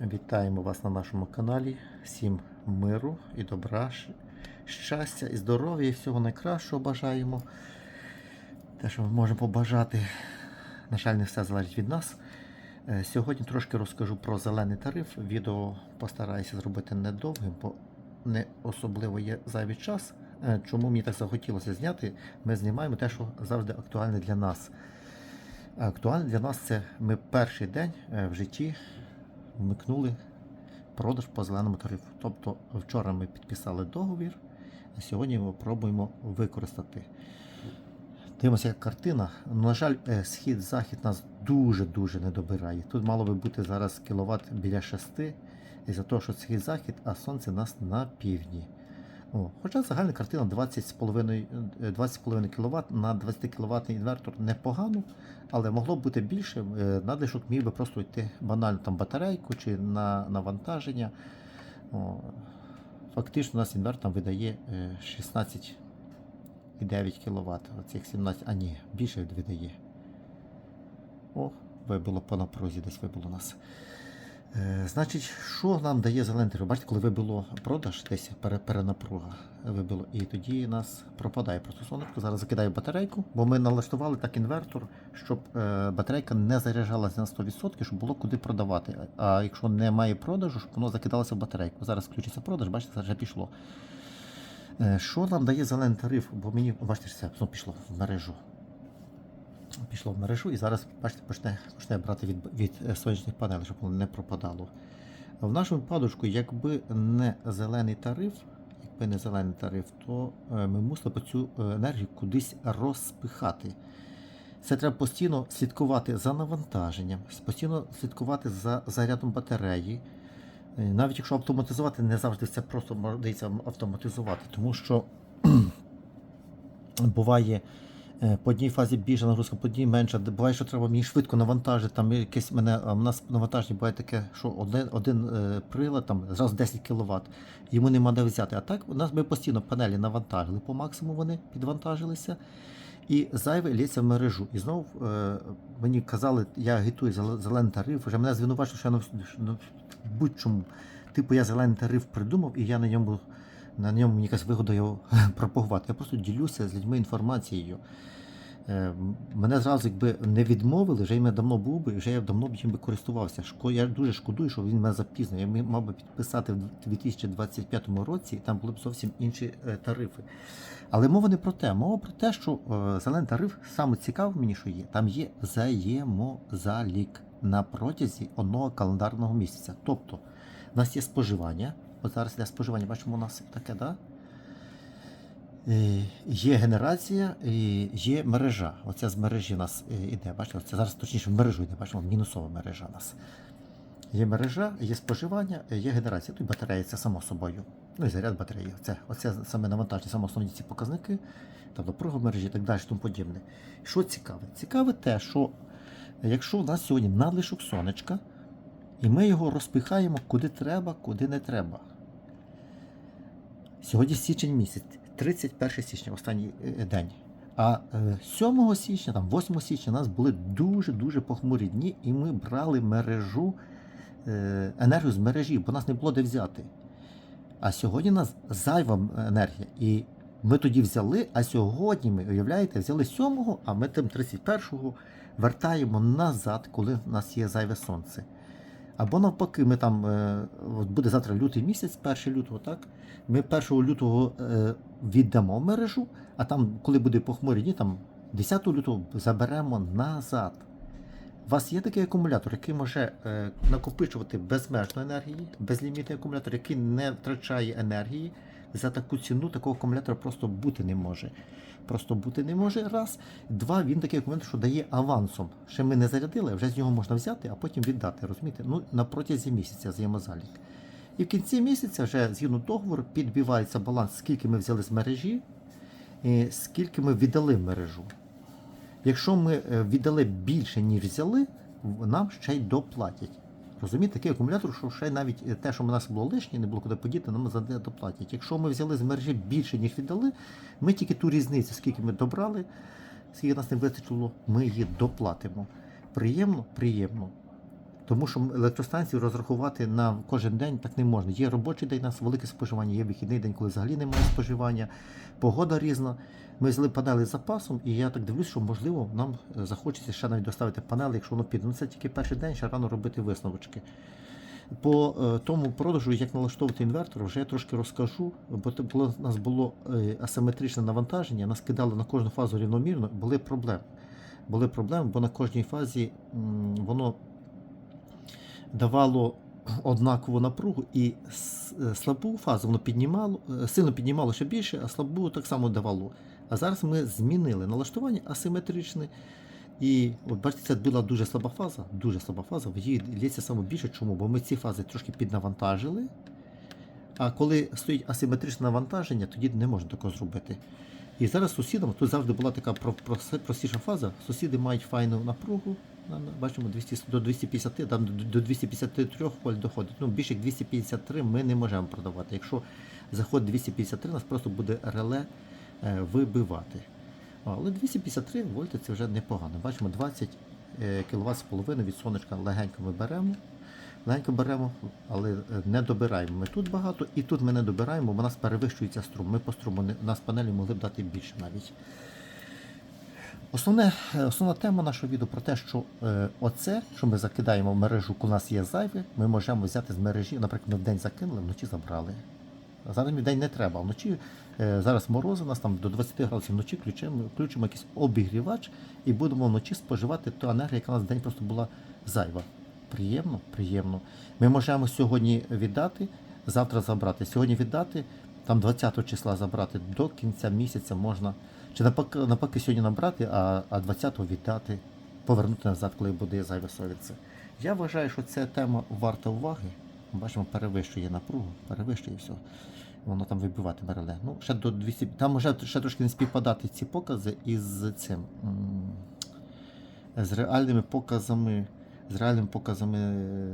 Вітаємо вас на нашому каналі. Всім миру і добра, щастя і здоров'я, і всього найкращого бажаємо. Те, що ми можемо побажати, на жаль, не все залежить від нас. Е, Сьогодні трошки розкажу про зелений тариф. Відео постараюся зробити недовгим, бо не особливо є зайвий час. Е, Чому мені так захотілося зняти? Ми знімаємо те, що завжди актуальне для нас. Актуальне для нас це ми перший день е, в житті вмикнули продаж по зеленому тарифу. Тобто вчора ми підписали договір, а сьогодні ми пробуємо використати. Дивимося, як картина. Ну, На жаль, е, схід-захід нас дуже-дуже не добирає. Тут мало би бути зараз кіловат біля 6, із-за того, що схід-захід, а сонце нас на півдні. О, хоча загальна картина 20,5 е, 20,5 кВт на 20 кВт інвертор непогано, але могло б бути більше. Е, Надлишок міг би просто йти банально там батарейку чи на навантаження. О, фактично у нас інвертор там видає е, 16,9 кВт. Оцих 17, а ні, більше видає. О, вибило по напрузі, десь вибило нас. Е, Значить, що нам дає зелений тариф? Бачите, коли вибило продаж, десь перенапруга вибило, і тоді нас пропадає просто сонечко. Зараз закидаю батарейку, бо ми налаштували так інвертор, щоб е, батарейка не заряджалася на 100%, щоб було куди продавати. А якщо немає продажу, щоб воно закидалося в батарейку. Зараз включиться продаж, бачите, зараз вже пішло. Е, Що нам дає зелений тариф? Бо мені, бачите, все пішло в мережу. Пішло в мережу і зараз, бачите, почне, почне брати від, від е, сонячних панелей, щоб воно не пропадало. В нашому випадку, якби не зелений тариф, якби не зелений тариф, то е, ми мусили б цю е, енергію кудись розпихати. Це треба постійно слідкувати за навантаженням, постійно слідкувати за зарядом батареї. Навіть якщо автоматизувати, не завжди це просто можна автоматизувати, тому що буває по одній фазі більша нагрузка, по одній менша. Буває, що треба мені швидко навантажити. Там якесь мене, в нас навантаження буває таке, що один, один е, прилад там зразу 10 кВт, йому нема де взяти. А так у нас ми постійно панелі навантажили по максимуму, вони підвантажилися. І зайве лється в мережу. І знову е, мені казали, я агітую зеле- зелений тариф, вже мене звинувачили, що я на будь-чому. Типу я зелений тариф придумав, і я на ньому на ньому мені якась вигода його пропагувати. Я просто ділюся з людьми інформацією. Е, Мене зразу якби не відмовили, вже я давно був би, вже я давно б їм би користувався. Я дуже шкодую, що він мене запізнив. Я мав би підписати в 2025 році, і там були б зовсім інші е, тарифи. Але мова не про те. Мова про те, що е, зелений тариф саме цікаве мені, що є. Там є взаємозалік на протязі одного календарного місяця. Тобто, у нас є споживання. От зараз для споживання, бачимо, у нас таке, да? Е, Є генерація і є мережа. Оця з мережі у нас е, іде. Бачите, це зараз точніше в мережу йде, бачимо, мінусова мережа у нас. Є мережа, є споживання, є генерація. Тут батарея, це само собою. Ну і заряд батареї. Це, оце саме навантаження, саме основні ці показники, там напруга в мережі і так далі, тому подібне. Що цікаве? Цікаве те, що якщо у нас сьогодні надлишок сонечка, і ми його розпихаємо куди треба, куди не треба. Сьогодні січень місяць, 31 січня, останній е, день. А е, 7 січня, там 8 січня у нас були дуже-дуже похмурі дні, і ми брали мережу, е, енергію з мережі, бо нас не було де взяти. А сьогодні у нас зайва енергія. І ми тоді взяли, а сьогодні ми, уявляєте, взяли 7-го, а ми тим 31-го вертаємо назад, коли в нас є зайве сонце. Або навпаки, ми там е, от буде завтра лютий місяць, 1 лютого, так? Ми 1 лютого е, віддамо мережу, а там, коли буде похмурі дні, там 10 лютого заберемо назад. У вас є такий акумулятор, який може е, накопичувати безмежно енергії, безлімітний акумулятор, який не втрачає енергії. За таку ціну такого акумулятора просто бути не може. Просто бути не може. Раз. Два, він такий акумулятор, що дає авансом. Ще ми не зарядили, вже з нього можна взяти, а потім віддати. Розумієте? Ну, на протязі місяця взаємозалік. І в кінці місяця вже згідно договору підбивається баланс, скільки ми взяли з мережі, і скільки ми віддали мережу. Якщо ми е, віддали більше, ніж взяли, нам ще й доплатять. Розумієте, такий акумулятор, що ще навіть е, те, що в нас було лишнє, не було куди подіти, нам за це доплатять. Якщо ми взяли з мережі більше, ніж віддали, ми тільки ту різницю, скільки ми добрали, скільки нас не вистачило, ми її доплатимо. Приємно, приємно. Тому що електростанцію розрахувати на кожен день так не можна. Є робочий день, у нас велике споживання, є вихідний день, коли взагалі немає споживання, погода різна. Ми взяли панели з запасом, і я так дивлюсь, що можливо нам е, захочеться ще навіть доставити панели, якщо воно піде. Ну це тільки перший день, ще рано робити висновочки. По е, тому продажу, як налаштовувати інвертор, вже я трошки розкажу, бо у нас було е, асиметричне навантаження, нас кидали на кожну фазу рівномірно, були проблеми. Були проблеми, бо на кожній фазі воно давало однакову напругу і е, слабу фазу воно піднімало, е, сильно піднімало ще більше, а слабу так само давало. А зараз ми змінили налаштування асиметричне. І от бачите, це була дуже слаба фаза, дуже слаба фаза, в її лється саме більше. Чому? Бо ми ці фази трошки піднавантажили. А коли стоїть асиметричне навантаження, тоді не можна такого зробити. І зараз сусідам, тут завжди була така простіша фаза. Сусіди мають файну напругу. на- на- Бачимо 200, до 250, там до- до 253 вольт доходить. Ну, більше як 253 ми не можемо продавати. Якщо заходить 253, нас просто буде реле е, вибивати. Але 253 вольти це вже непогано. Бачимо 20 кВт з половиною від сонечка легенько ми беремо. Легенько беремо, але е, не добираємо. Ми тут багато і тут ми не добираємо, бо у нас перевищується струм. Ми по струму не- нас панелі могли б дати більше навіть. Основне, е, основна тема нашого відео про те, що е, оце, що ми закидаємо в мережу, коли у нас є зайве, ми можемо взяти з мережі, наприклад, ми в день закинули, вночі забрали. Зараз в день не треба. Вночі е, зараз морози, у нас там до 20 градусів вночі включимо, включимо якийсь обігрівач і будемо вночі споживати ту енергію, яка у нас в день просто була зайва. Приємно, приємно. Ми можемо сьогодні віддати, завтра забрати. Сьогодні віддати, там 20 числа забрати до кінця місяця можна. Чи навпаки, навпаки сьогодні набрати, а, а 20-го віддати, повернути назад, коли буде зайве совіце. Я вважаю, що ця тема варта уваги. Бачимо, перевищує напругу, перевищує все. Воно там вибивати береле. Ну, ще до 200. Там може ще трошки не співпадати ці покази із цим. З реальними показами. З реальними показами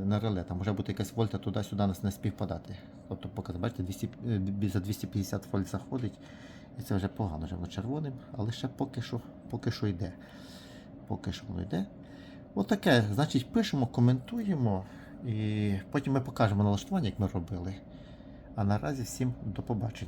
на реле. Там може бути якась вольта туди-сюди нас не співпадати. Тобто показ, бачите, 200, е, за 250 вольт заходить. І це вже погано, вже червоним, але ще поки що, поки що йде. Поки що воно йде. Отаке, значить, пишемо, коментуємо і потім ми покажемо налаштування, як ми робили. А наразі всім до побачення.